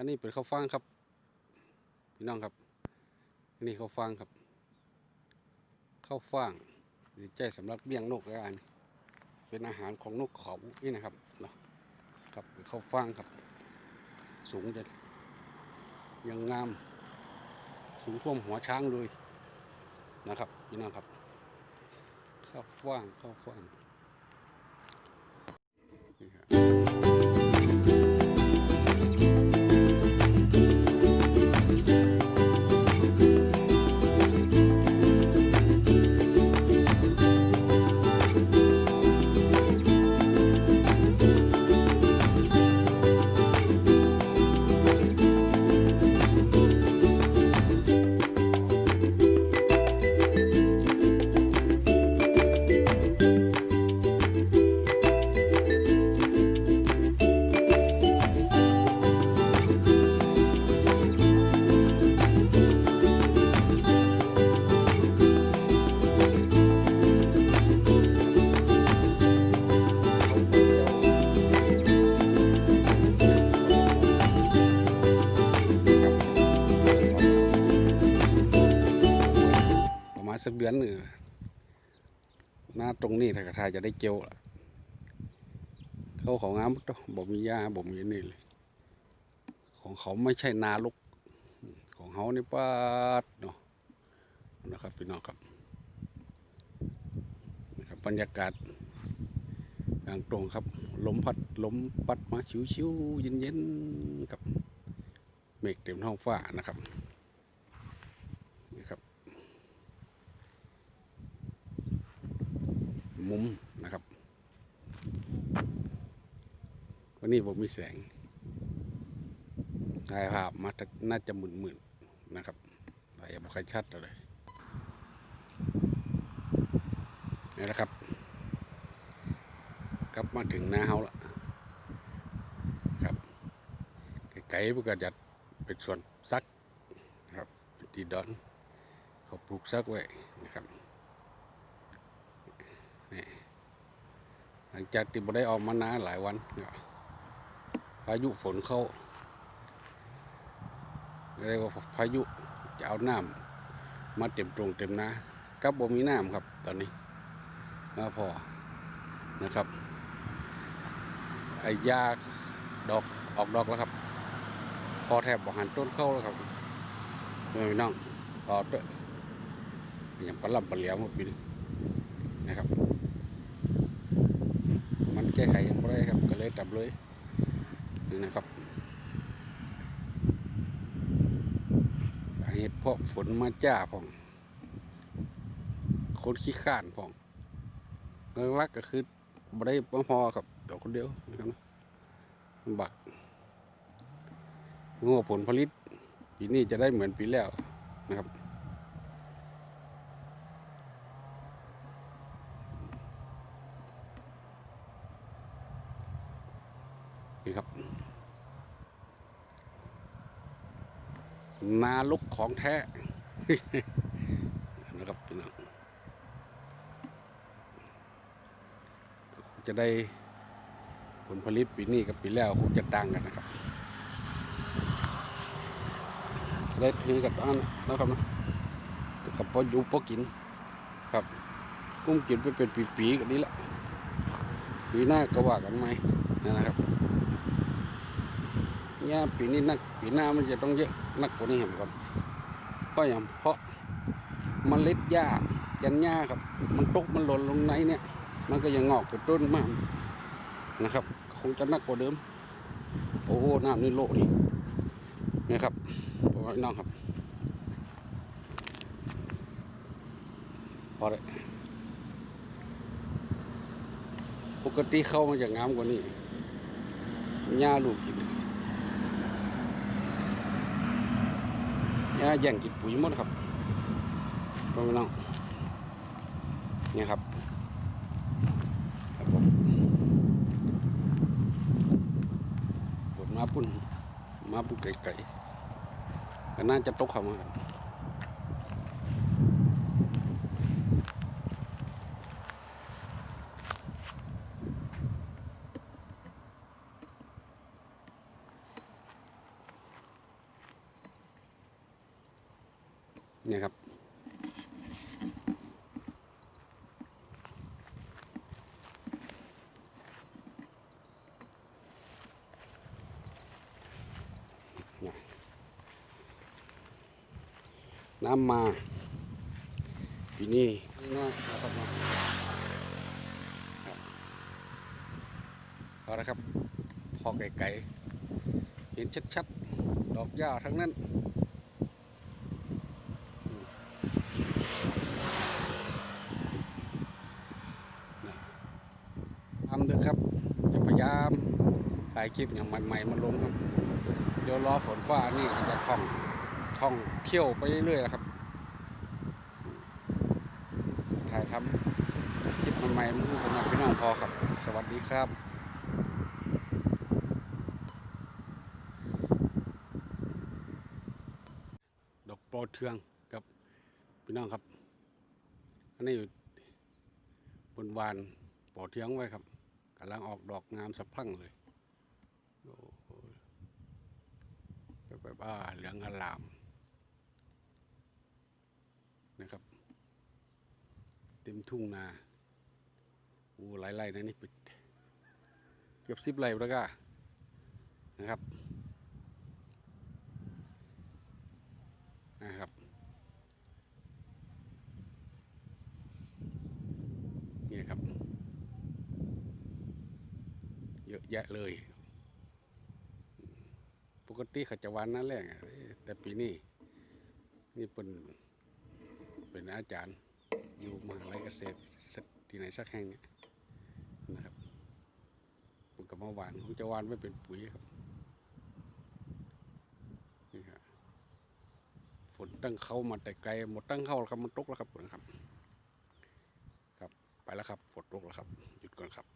อันนี้เป็นข้าวฟ่างครับ พี่น้องครับ อันนี้ข้าวฟ่างครับข้าวฟ่างหรือใจสำหรับเลี้ยงนกแล้วกันเป็นอาหารของนกเขานี่นะครับเนาะครับข้าวฟ่างครับ สูงจะยังงาม สูงท่วมหัวช้างเลยนะครับพี่น้องครับข้าวฟ่างข้าวฟ่าง สักเดือนหนึ่งหน้าตรงนี้ถ้ากระทายจะได้เกี่ยวล่ะเขาของงามบ่มีหญ้าบ่มีนี่เลยของเขาไม่ใช่นาลุก ของเขานี่ป้าดเนาะนะครับพี่น้องครับนะครับบรรยากาศกลางตรงครับลมพัดลมปัดมาชิวๆเย็นๆกับเมฆเต็มท้องฟ้านะครับ มุมนะครับ วันนี้ผมมีแสงถ่ายภาพมาจะน่าจะหมื่นๆนะครับถ่ายไม่ค่อยชัดเลยนี่แหละครับ กลับมาถึงหน้าเฮาละครับไกลๆพวกก็จะเป็นส่วนซักนะครับที่ดอนเขาปลูกซักไว้นะครับ นี่ห ลังจากที่บ่ได้ออกมานานหลายวันพายุฝนเข้าเรียกว่าพายุจะเอาน้ำมาเต็มตรงเต็มนากับบ่มีน้ำครับตอนนี้มาพอนะครับไอ้ยาดอกออกดอกแล้วครับ พอแทบบ่หันต้นเข้าแล้วครับเมื่อน้องพอเด้ออย่างปลาล่ำปลาเหลียวหมดปีนี้นะครับ มันแก้ไขยังไม่ได้ครับ ก็เลยดับเลยนี่นะครับสาเหตุเพราะฝนมาจ้าพองคนขี้ข้านพองหลักก็คือไม่ได้มาพอครับตัวคนเดียวนะครับบากงัวผลผลิตปีนี้จะได้เหมือนปีแล้วนะครับ นี่ครับ นาลุกของแท้นะครับพี่น้องจะได้ผลผลิตปีนี้กับปีแล้วคงจะต่างกันนะครับจะได้ถือกับอันนะครับนะกับพออยู่พอกินครับกุ้งกินไปเป็นปีๆกันนี้แหละปีหน้าก็ว่ากันไหมนะครับ เนี่ยปีนี้นักปีหน้ามันจะต้องเยอะนักกว่านี้ครับเพราะอย่างเพราะมเมล็ดหญ้าแกนหญ้าครับ มันตกมันหล่นลงในเนี่ย มันก็ยังงอกเป็นต้นมากนะครับ คงจะนักกว่าเดิม โอ้โหน้ำนี่โลนี่นะครับพอน้องครับพอเลยปกติเข้ามันจะงามกว่านี้หญ้าลูกกิน ยาแย่งกินปุ๋ยหมดครับพ่อพี่น้องเนี่ยครับบผมฝนมาปุ่นมาปุ่นไก่ๆก็น่าจะตกเข้ามาครับ เนี่ยครับ น้ำมาปีนี้นี่น้อยนะครับเนาครับเอาละครับพอไก่ๆเห็นชัดๆ ดอกหญ้าทั้งนั้นอืมนี่ทำ เถอะครับ จะพยายามถ่ายคลิปอย่างใหม่ๆมาลงครับ เดี๋ยวรอฝนฟ้านี่ก็จะท่องท่องเที่ยวไปเรื่อยๆแหละครับ ถ่ายทำคลิปใหม่ๆมือผมมาพี่น้องพอครับ สวัสดีครับดอกโปรดเทืองครับพี่น้องครับ อันนี้อยู่บนวานปอเทืองไว้ครับ กำลังออกดอกงามสะพั่งเลยโอ้โหแบบว่าเหลืองอลามนะครับ เต็มทุ่งนาโอ้หลายไร่นะนี่ปิดเกือบสิบไร่แล้วก็นะครับนะครับนี่ครับ เยอะ แยะเลย ปกติเขาจะวันนั่นแหละแต่ปีนี้นี่เป็นเป็นอาจารย์อยู่มหาลัยเกษตรสักที่ไหนสักแห่งเนี่ยนะครับผมกับมาหวานผมจะหวานไม่เป็นปุ๋ยครับนี่ครับฝนตั้งเข้ามาแต่ไกลหมดตั้งเข้าแล้วครับมันตกแล้วครับฝนครับ ครับไปแล้วครับฝนตกแล้วครับ หยุดก่อนครับ